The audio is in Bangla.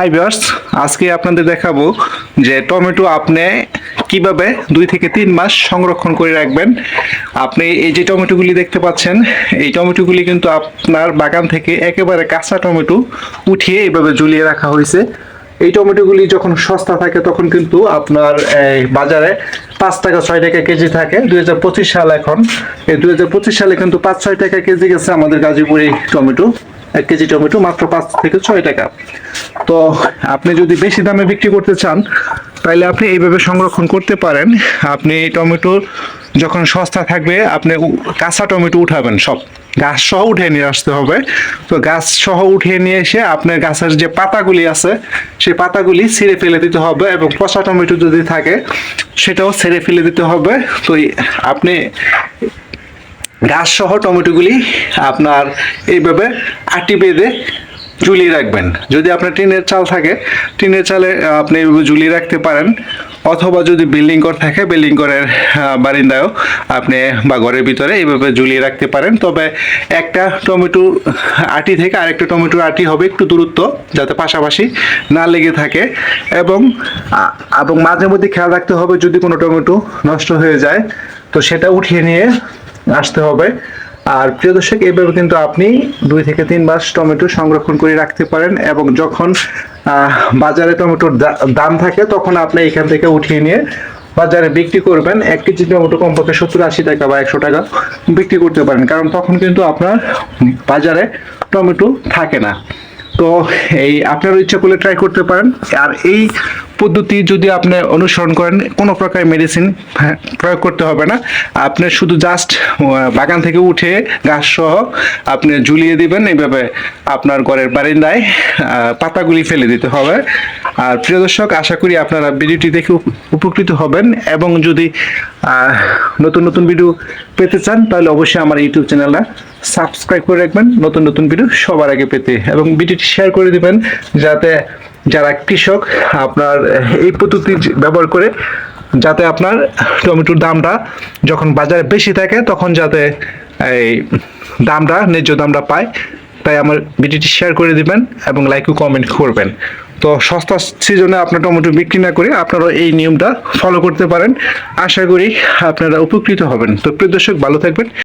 হাই ভিউয়ার্স আজকে আপনাদের দেখাবো যে টমেটো আপনি কীভাবে দুই থেকে তিন মাস সংরক্ষণ করে রাখবেন। আপনি এই যে টমেটোগুলি দেখতে পাচ্ছেন, এই টমেটোগুলি কিন্তু আপনার বাগান থেকে একেবারে কাঁচা টমেটো উঠিয়ে এইভাবে ঝুলিয়ে রাখা হয়েছে। এই টমেটোগুলি যখন সস্তা থাকে, তখন কিন্তু আপনার বাজারে পাঁচ টাকা ছয় টাকা কেজি থাকে। দুই হাজার পঁচিশ সাল এখন। এই দুই হাজার পঁচিশ সালে কিন্তু পাঁচ ছয় টাকা কেজি গেছে আমাদের গাজীপুরে টমেটো। এক কেজি টমেটো মাত্র পাঁচ থেকে ছয় টাকা। তো আপনি যদি বেশি দামে বিক্রি করতে চান তাহলে আপনি এইভাবে সংরক্ষণ করতে পারেন। আপনি এই টমেটো যখন সস্তা থাকবে, আপনি কাঁচা টমেটো উঠাবেন সব। গাছ সহ উঠে নিয়ে আসতে হবে। তো গাছ সহ উঠিয়ে নিয়ে এসে আপনার গাছের যে পাতাগুলি আছে, সেই পাতাগুলি ছিঁড়ে ফেলে দিতে হবে এবং পচা টমেটো যদি থাকে, সেটাও ছেড়ে ফেলে দিতে হবে। তো আপনি গাছ সহ টমেটোগুলি আপনার এইভাবে আটি বেঁধে ঝুলিয়ে রাখবেন। যদি আপনার টিনের চাল থাকে, টিনের চালে আপনি ঝুলিয়ে রাখতে পারেন। অথবা যদি বিল্ডিং ঘর থাকে, বিল্ডিং ঘরের বারিন্দায়ও আপনি বা ঘরের ভিতরে এইভাবে ঝুলিয়ে রাখতে পারেন। তবে একটা টমেটো আটি থেকে আরেকটা টমেটোর আটি হবে একটু দূরত্ব, যাতে পাশাপাশি না লেগে থাকে। এবং এবং মাঝে মধ্যে খেয়াল রাখতে হবে যদি কোনো টমেটো নষ্ট হয়ে যায়, তো সেটা উঠিয়ে নিয়ে আসতে হবে। আর প্রিয় দর্শক এইভাবে কিন্তু আপনি দুই থেকে তিন মাস টমেটো সংরক্ষণ করে রাখতে পারেন এবং যখন বাজারে টমেটোর দাম থাকে তখন আপনি এখান থেকে উঠিয়ে নিয়ে বাজারে বিক্রি করবেন। এক কেজি টমেটো কমপক্ষে সত্তর আশি টাকা বা একশো টাকা বিক্রি করতে পারেন। কারণ তখন কিন্তু আপনার বাজারে টমেটো থাকে না। তো এই আপনার ইচ্ছা করলে ট্রাই করতে পারেন। আর এই পদ্ধতি যদি আপনি অনুসরণ করেন, কোনো প্রকার মেডিসিন প্রয়োগ করতে হবে না। আপনি শুধু জাস্ট বাগান থেকে উঠে গাছ সহ আপনি ঝুলিয়ে দিবেন এইভাবে আপনার ঘরের বারিন্দায় পাতাগুলি ফেলে দিতে হবে। আর প্রিয় দর্শক, আশা করি আপনারা ভিডিওটি দেখে উপকৃত হবেন এবং যদি নতুন নতুন ভিডিও পেতে চান, তাহলে অবশ্যই আমার ইউটিউব চ্যানেলটা সাবস্ক্রাইব করে রাখবেন। নতুন নতুন ভিডিও সবার আগে পেতে এবং ভিডিওটি শেয়ার করে দিবেন, যাতে যারা কৃষক, আপনার এই পদ্ধতি ব্যবহার করে যাতে আপনার টমেটোর দামটা যখন বাজারে বেশি থাকে, তখন যাতে এই দামটা, ন্যায্য দামটা পায়। তাই আমার ভিডিওটি শেয়ার করে দিবেন এবং লাইক ও কমেন্ট করবেন। তো সস্তা সিজনে আপনার টমেটো বিক্রি না করে আপনারা এই নিয়মটা ফলো করতে পারেন। আশা করি আপনারা উপকৃত হবেন। তো প্রিয় দর্শক, ভালো থাকবেন।